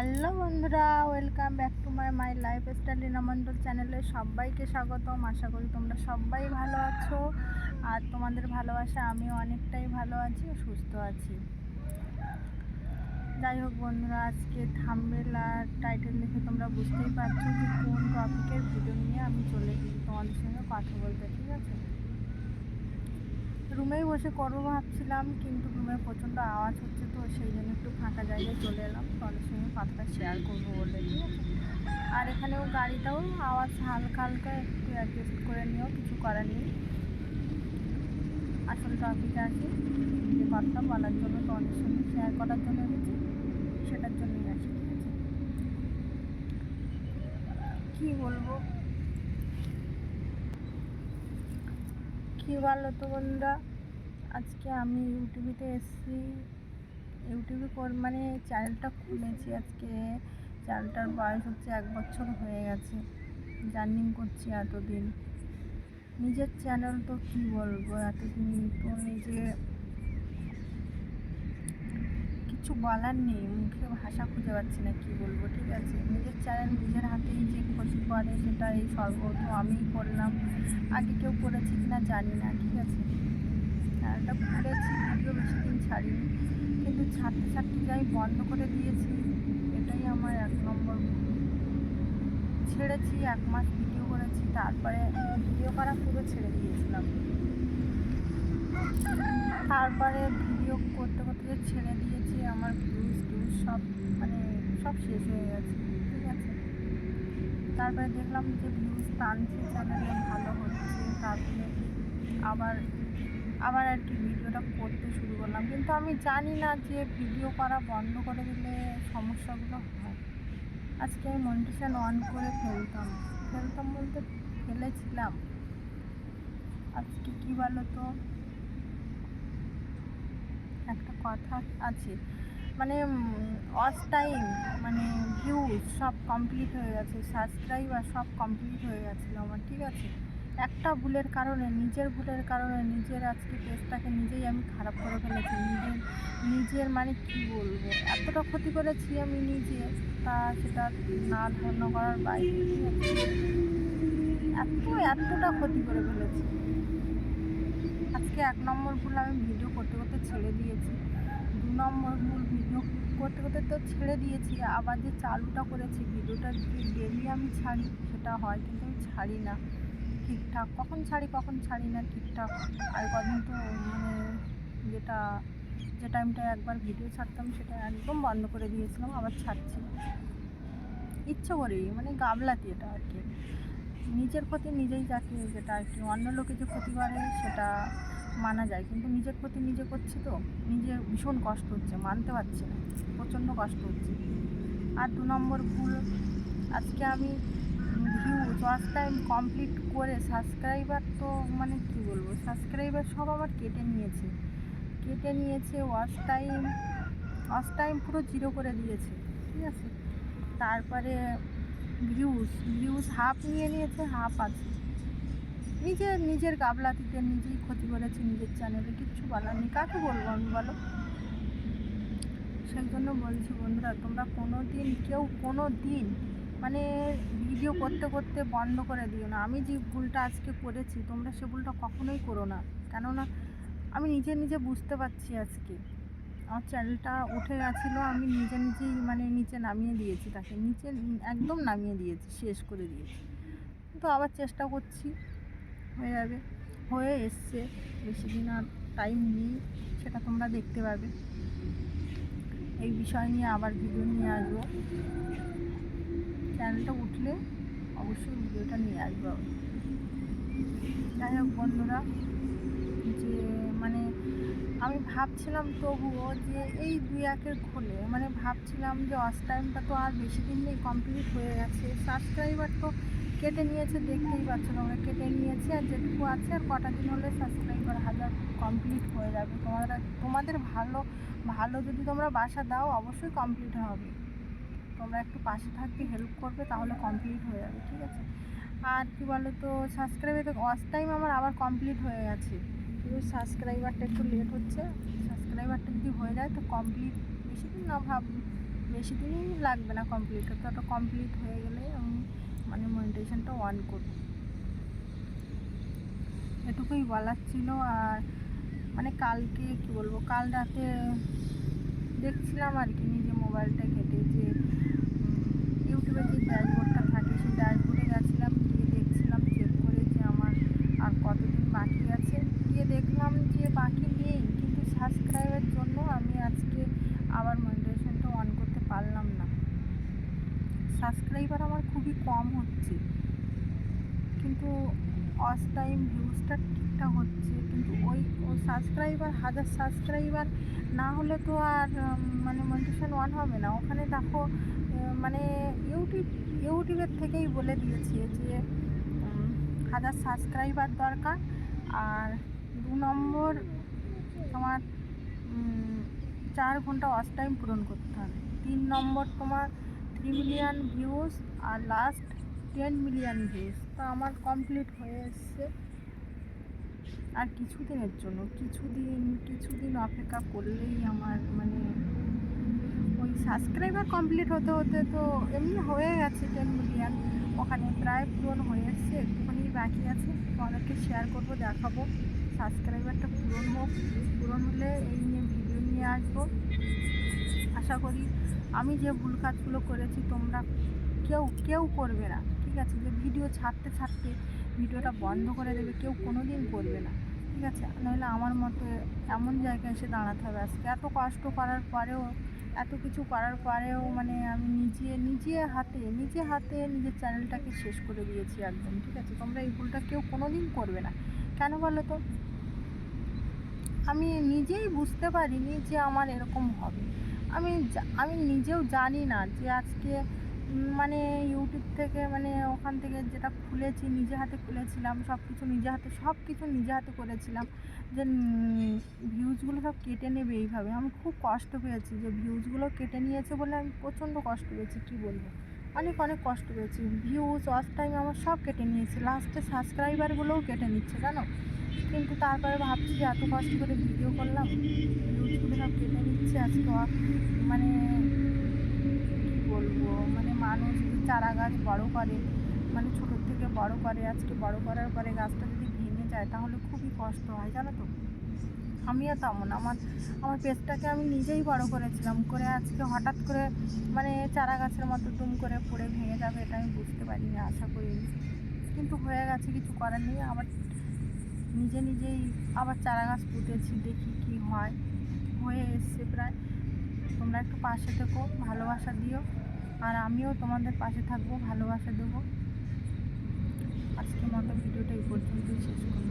Hello বন্ধুরা, welcome back to my my life style Rina Mondal চ্যানেলে সবাইকে স্বাগতম। আশা করি তোমরা সবাই ভালো আছো আর তোমাদের ভালোবাসা আমিও অনেকটাই ভালো আছি ও সুস্থ আছি। যাই হোক বন্ধুরা, আজকে থাম্বেল আর টাইটেল দেখে তোমরা বুঝতেই পারছ যে কোন টপিকের ভিডিও নিয়ে আমি চলে এসেছি তোমাদের সঙ্গে কথা বলতে, ঠিক আছে? রুমেই বসে করব ভাবছিলাম, কিন্তু রুমে প্রচণ্ড আওয়াজ হচ্ছে তো, সেই জন্য একটু ফাঁকা জায়গায় চলে এলাম। তোমাদের সঙ্গে কথাটা শেয়ার করব বলে, ঠিক আছে? আর এখানেও গাড়িটাও আওয়াজ হালকা হালকা একটু অ্যাডজাস্ট করে নিও, কিছু করার নেই। আসল টপিকে আসি, যে কথাটা বলার জন্য তোমাদের সঙ্গে শেয়ার করার জন্য এসেছি, সেটার জন্যই আসি, ঠিক আছে? কী বলব? কী বলো তো বন্ধুরা? আজকে আমি ইউটিউবিতে এসেছি। ইউটিউবে মানে চ্যানেলটা খুলেছি আজকে। চ্যানেলটার বয়স হচ্ছে এক বছর হয়ে গেছে। জার্নিং করছি এতদিন। নিজের চ্যানেল তো কী বলব? এতদিন তো নিজে কিছু বলার নেই, মুখে ভাষা খুঁজে পাচ্ছি না, কী বলব, ঠিক আছে? নিজের চ্যানেল নিজের হাতেই যে ক্ষতি করে সেটা এই সর্বপ্রথম আমিই করলাম। আগে কেউ করেছে কিনা জানি না, ঠিক আছে? চ্যানেলটা খুলেছি ভিডিও বেশি দিন ছাড়িনি। কিন্তু ছাড়তে আমি বন্ধ করে দিয়েছি, এটাই আমার এক নম্বর ছেড়েছি, এক মাস ভিডিও করেছি, তারপরে ভিডিও করা পুরো ছেড়ে দিয়েছিলাম। তারপরে ভিডিও করতে করতে ছেড়ে দিয়েছি, আমার ভিউজ টিউজ সব মানে সব শেষ হয়ে গেছে, ঠিক আছে? তারপরে দেখলাম যে ভিউজ টানছে চ্যানেলে ভালো হচ্ছে, তারপরে আবার আবার আর কি ভিডিওটা করতে শুরু করলাম। কিন্তু আমি জানি না যে ভিডিও করা বন্ধ করে দিলে সমস্যাগুলো হয়। আজকে আমি মনিটেশন অন করে ফেলতাম। ফেলতাম বলতে ফেলেছিলাম। আজকে কী বলো তো একটা কথা আছে। মানে ওয়াচ টাইম মানে ভিউজ সব কমপ্লিট হয়ে গেছে সাবস্ক্রাইবার সব কমপ্লিট হয়ে গেছিল আমার, ঠিক আছে? একটা ভুলের কারণে, নিজের ভুলের কারণে নিজের আজকে পেজটাকে নিজেই আমি খারাপ করে ফেলেছি, নিজের নিজের মানে কি বলব? এতটা ক্ষতি করেছি আমি নিজে, তা সেটা না ধন্য করার বাইরে এত, এতটা ক্ষতি করে ফেলেছি। আজকে এক নম্বর ভুল আমি ভিডিও করতে করতে ছেড়ে দিয়েছি। দু নম্বর ভুল ভিডিও করতে করতে তো ছেড়ে দিয়েছি, আবার যে চালুটা করেছি ভিডিওটা ডেলি আমি ছাড়ি, সেটা হয় কিন্তু আমি ছাড়ি না। ঠিকঠাক, কখন ছাড়ি কখন ছাড়ি না, ঠিকঠাক। আর কদিন তো মানে যেটা, যে টাইমটায় একবার ভিডিও ছাড়তাম, সেটা একদম বন্ধ করে দিয়েছিলাম, আবার ছাড়ছি ইচ্ছে করেই মানে গাবলাতি এটা আর কি। নিজের ক্ষতি নিজেই যাকে, যেটা আর কি। অন্য লোকে যে ক্ষতি করে, সেটা মানা যায়, কিন্তু নিজের প্রতি নিজে করছি তো, নিজে ভীষণ কষ্ট হচ্ছে, মানতে পারছি না, প্রচণ্ড কষ্ট হচ্ছে। আর দু নম্বর ভুল, আজকে আমি ভিউ ওয়াচ টাইম কমপ্লিট করে সাবস্ক্রাইবার তো মানে কি বলব সাবস্ক্রাইবার সব আমার কেটে নিয়েছে। কেটে নিয়েছে ওয়াচ টাইম ওয়াচ টাইম পুরো জিরো করে দিয়েছে, ঠিক আছে? তারপরে ভিউজ ভিউজ হাফ নিয়ে নিয়েছে হাফ আছে। নিজের নিজের গাবলাতিতে নিজেই ক্ষতি করেছে, নিজের চ্যানেলে কিচ্ছু বলার নেই। কাকে বলব আমি বলো? সেই জন্য বলছি বন্ধুরা, তোমরা কোনো দিন কেউ কোনো দিন মানে ভিডিও করতে করতে বন্ধ করে দিও না। আমি যে ভুলটা আজকে করেছি, তোমরা সে ভুলটা কখনোই করো না। কেননা আমি নিজে নিজে বুঝতে পারছি আজকে। আমার চ্যানেলটা উঠে গেছিল, আমি নিজে, নিজেই মানে নিচে নামিয়ে দিয়েছি তাকে। নিচে একদম নামিয়ে দিয়েছি, শেষ করে দিয়েছি। কিন্তু আবার চেষ্টা করছি। হয়ে যাবে। হয়ে এসছে। বেশি দিন আর টাইম নেই, সেটা তোমরা দেখতে পাবে। এই বিষয় নিয়ে আবার ভিডিও নিয়ে আসব। চ্যানেলটা উঠলে অবশ্যই ভিডিওটা নিয়ে আসব। যাই হোক বন্ধুরা, যে মানে আমি ভাবছিলাম তবুও যে এই দুই একের খোলে মানে ভাবছিলাম যে ওয়াচ টাইমটা তো আর বেশি দিন নেই কমপ্লিট হয়ে গেছে। সাবস্ক্রাইবার তো কেটে নিয়েছে, দেখতেই পাচ্ছ তোমরা কেটে নিয়েছে, আর যেটুকু আছে, আর কটা দিন হলে সাবস্ক্রাইবার হাজার কমপ্লিট হয়ে যাবে। তোমরা তোমাদের ভালো ভালো যদি তোমরা বাসা দাও, অবশ্যই কমপ্লিট হবে। তোমরা একটু পাশে থাকবে হেল্প করবে, তাহলে কমপ্লিট হয়ে যাবে, ঠিক আছে? আর কি বলো তো সাবস্ক্রাইবার ওয়াচ টাইম আমার আবার কমপ্লিট হয়ে গেছে। শুধু সাবস্ক্রাইবারটা একটু লেট হচ্ছে। সাবস্ক্রাইবারটা যদি হয়ে যায়, তো কমপ্লিট বেশি দিন না ভাব, বেশি দিনই লাগবে না কমপ্লিট হতে ওটা কমপ্লিট হয়ে গেলে মানে মনিটাইজেশনটা অন করব। এটুকুই বলার ছিল আর মানে কালকে কি বলব, কাল রাতে দেখছিলাম আর কি নিজে মোবাইলটা ঘেটে যে ইউটিউবে যে ড্যাশবোর্ডটা থাকে সেই ড্যাশবোর্ডে গেছিলাম, গিয়ে দেখছিলাম চেক করে যে আমার আর কতদিন বাকি আছে। গিয়ে দেখলাম যে বাকি নেই, কিন্তু সাবস্ক্রাইবের জন্য আমি আজকে আবার মনিটাইজেশনটা অন করতে পারলাম না সাবস্ক্রাইবার আমার খুবই কম হচ্ছে। কিন্তু অস টাইম ভিউজটা ঠিকঠাক হচ্ছে। কিন্তু ওই, ও সাবস্ক্রাইবার হাজার সাবস্ক্রাইবার না হলে তো আর মানে মনিটেশন ওয়ান হবে না। ওখানে দেখো মানে ইউটিউব ইউটিউবের থেকেই বলে দিয়েছে যে হাজার সাবস্ক্রাইবার দরকার। আর দু নম্বর তোমার চার ঘণ্টা ওয়াচ টাইম পূরণ করতে হবে। তিন নম্বর তোমার থ্রি মিলিয়ন ভিউজ আর লাস্ট টেন মিলিয়ন ভিউজ তো আমার কমপ্লিট হয়ে এসছে। আর কিছুদিনের জন্য, কিছুদিন কিছুদিন অপেক্ষা করলেই আমার মানে ওই সাবস্ক্রাইবার কমপ্লিট হতে হতে তো এমনি হয়ে গেছে টেন মিলিয়ন ওখানে প্রায় পূরণ হয়ে এসছে, একটুখানি বাকি আছে। তোমাদেরকে শেয়ার করব, দেখাবো। সাবস্ক্রাইবারটা পূরণ হোক, পূরণ হলে এই নিয়ে ভিডিও নিয়ে আসব। আশা করি আমি যে ভুল কাজগুলো করেছি, তোমরা কেউ কেউ করবে না, ঠিক আছে? যে ভিডিও ছাড়তে ছাড়তে ভিডিওটা বন্ধ করে দেবে, কেউ কোনো দিন করবে না, ঠিক আছে? নইলে আমার মতো এমন জায়গায় এসে দাঁড়াতে হবে। আজকে এত কষ্ট করার পরেও, এত কিছু করার পরেও মানে আমি নিজে নিজে হাতে নিজে হাতে নিজের চ্যানেলটাকে শেষ করে দিয়েছি একদম, ঠিক আছে? তোমরা এই ভুলটা কেউ কোনো দিন করবে না। কেন বলো তো? আমি নিজেই বুঝতে পারিনি যে আমার এরকম হবে। আমি আমি নিজেও জানি না যে আজকে মানে ইউটিউব থেকে মানে ওখান থেকে যেটা খুলেছি, নিজে হাতে খুলেছিলাম সব কিছু নিজে হাতে সব কিছু নিজে হাতে করেছিলাম, যে ভিউজগুলো সব কেটে নেবে এইভাবে। আমি খুব কষ্ট পেয়েছি যে ভিউজগুলো কেটে নিয়েছে বলে আমি প্রচণ্ড কষ্ট পেয়েছি, কী বলব? অনেক অনেক কষ্ট পেয়েছি। ভিউজ ওয়াচ টাইম আমার সব কেটে নিয়েছে। লাস্টে সাবস্ক্রাইবারগুলোও কেটে নিচ্ছে, জানো? কিন্তু তারপরে ভাবছি যে এত কষ্ট করে ভিডিও করলাম। নিচ্ছে আজকে মানে কী বলব? মানে মানুষ যদি চারা গাছ বড়ো করে মানে ছোটোর থেকে বড় করে, আজকে বড় করার পরে গাছটা যদি ভেঙে যায় তাহলে খুবই কষ্ট হয়, জানো তো? আমিও তেমন। আমার আমার পেজটাকে আমি নিজেই বড় করেছিলাম, করে আজকে হঠাৎ করে মানে চারা গাছের মতো দুম করে পড়ে ভেঙে যাবে এটা আমি বুঝতে পারিনি, আশা করিনি কিন্তু হয়ে গেছে, কিছু করার নেই। আবার নিজে নিজেই আবার চারা গাছ পুঁতেছি, দেখি কি হয়। তোমরা একটু পাশে থেকো, ভালোবাসা দিও। আর আমিও তোমাদের পাশে থাকব, ভালোবাসা দেবো। আজকের মতো ভিডিওটা এই পর্যন্তই, শেষ করব